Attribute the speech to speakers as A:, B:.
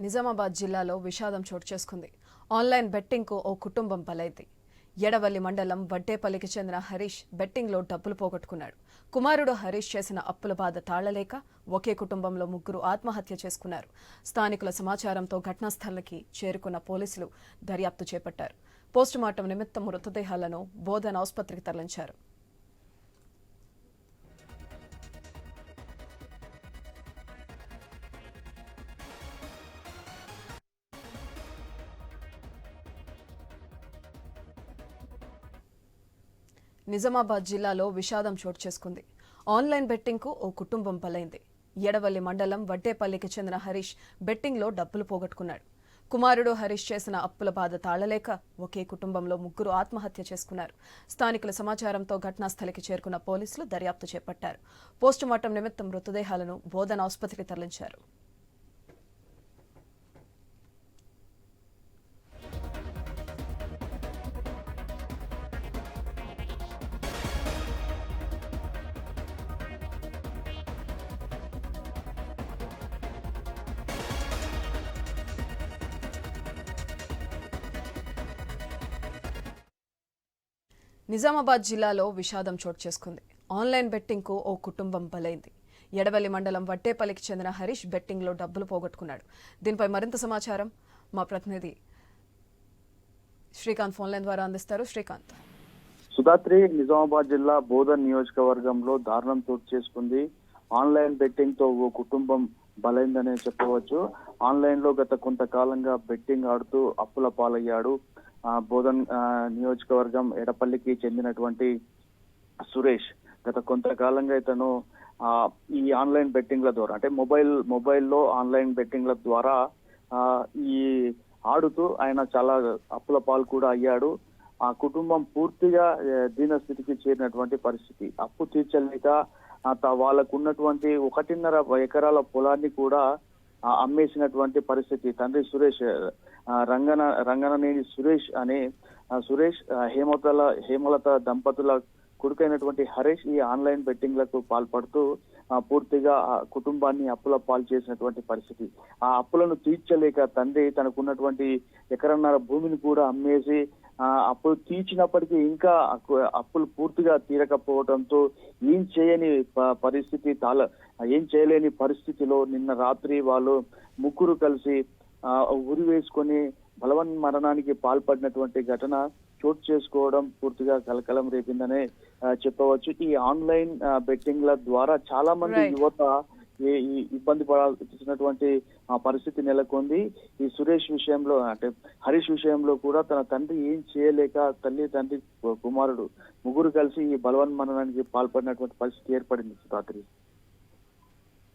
A: నిజామాబాద్ జిల్లాలో విషాదం చోటు చేసుకుంది. ఆన్లైన్ బెట్టింగ్కు ఓ కుటుంబం బలైంది. ఎడవల్లి మండలం వడ్డేపల్లికి చెందిన హరీష్ బెట్టింగ్లో డబ్బులు పోగొట్టుకున్నాడు. కుమారుడు హరీష్ చేసిన అప్పుల బాధ తాళలేక ఒకే కుటుంబంలో ముగ్గురు ఆత్మహత్య చేసుకున్నారు. స్థానికుల సమాచారంతో ఘటనాస్థలకి చేరుకున్న పోలీసులు దర్యాప్తు చేపట్టారు. పోస్టుమార్టం నిమిత్తం మృతదేహాలను బోధన్ ఆసుపత్రికి తరలించారు. నిజామాబాద్ జిల్లాలో విషాదం చోటు చేసుకుంది. ఆన్లైన్ బెట్టింగ్కు ఓ కుటుంబం బలైంది. ఎడవల్లి మండలం వడ్డేపల్లికి చెందిన హరీష్ బెట్టింగ్లో డబ్బులు పోగొట్టుకున్నాడు. కుమారుడు హరీష్ చేసిన అప్పుల బాధ తాళలేక ఒకే కుటుంబంలో ముగ్గురు ఆత్మహత్య చేసుకున్నారు. స్థానికుల సమాచారంతో ఘటనా స్థలికి చేరుకున్న పోలీసులు దర్యాప్తు చేపట్టారు. పోస్టుమార్టం నిమిత్తం మృతదేహాలను బోధన ఆసుపత్రికి తరలించారు. నిజామాబాద్ జిల్లాలో విషాదం చోటు చేసుకుంది. ఆన్లైన్ బెట్టింగ్కు ఓ కుటుంబం బలైంది. ఎడవల్లి మండలం వట్టేపల్లికి చెందిన హరీష్ బెట్టింగ్లో డబ్బులు పోగొట్టుకున్నాడు. దీనిపై మరింత సమాచారం మా ప్రతినిధి శ్రీకాంత్ ఫోన్లైన్ ద్వారా అందిస్తారు. శ్రీకాంత్.
B: సుధాత్రి నిజామాబాద్ జిల్లా బోధన్ నియోజకవర్గంలో దారుణం చోటు చేసుకుంది. ఆన్లైన్ బెట్టింగ్తో ఓ కుటుంబం బలైందనే చెప్పవచ్చు. ఆన్లైన్లో గత కొంతకాలంగా బెట్టింగ్ ఆడుతూ అప్పుల పాలయ్యాడు. బోధన్ నియోజకవర్గం ఎడపల్లికి చెందినటువంటి సురేష్ గత కొంతకాలంగా ఇతను ఆ, ఈ ఆన్లైన్ బెట్టింగ్ల ద్వారా అంటే మొబైల్ మొబైల్లో ఆన్లైన్ బెట్టింగ్ల ద్వారా ఆ, ఈ ఆడుతూ ఆయన చాలా అప్పుల పాలు కూడా అయ్యాడు. ఆ కుటుంబం పూర్తిగా దీనస్థితికి చేరినటువంటి పరిస్థితి. అప్పు తీర్చలేక త- వాళ్ళకు ఉన్నటువంటి ఒకటిన్నర ఎకరాల పొలాన్ని కూడా అమ్మేసినటువంటి పరిస్థితి. తండ్రి సురేష్ రంగన రంగననేని సురేష్ అనే సురేష్ హేమతల హేమలత దంపతుల కొడుకైనటువంటి హరీష్ ఈ ఆన్లైన్ బెట్టింగ్లకు పాల్పడుతూ పూర్తిగా ఆ కుటుంబాన్ని అప్పుల పాలు చేసినటువంటి పరిస్థితి. ఆ అప్పులను తీర్చలేక తండ్రి తనకున్నటువంటి ఎకరన్నర భూమిని కూడా అమ్మేసి ఆ అప్పులు తీర్చినప్పటికీ ఇంకా అప్పులు పూర్తిగా తీరకపోవడంతో ఏం చేయని ప- పరిస్థితి తాల ఏం చేయలేని పరిస్థితిలో నిన్న రాత్రి వాళ్ళు ముగ్గురు కలిసి ఉరి వేసుకొని బలవన్ మరణానికి పాల్పడినటువంటి ఘటన చోటు చేసుకోవడం పూర్తిగా కలకలం రేపిందనే చెప్పవచ్చు. ఈ ఆన్లైన్ ఆ, బెట్టింగ్ల ద్వారా చాలా మంది. యువత ఇబ్బంది పడాల్సినటువంటి పరిస్థితి నెలకొంది. ఈ సురేష్ విషయంలో అంటే హరీష్ విషయంలో కూడా తన తండ్రి ఏం చేయలేక తల్లి తండ్రి కుమారుడు ముగ్గురు కలిసి ఈ బలవన్ మరణానికి పాల్పడినటువంటి పరిస్థితి ఏర్పడింది రాత్రి.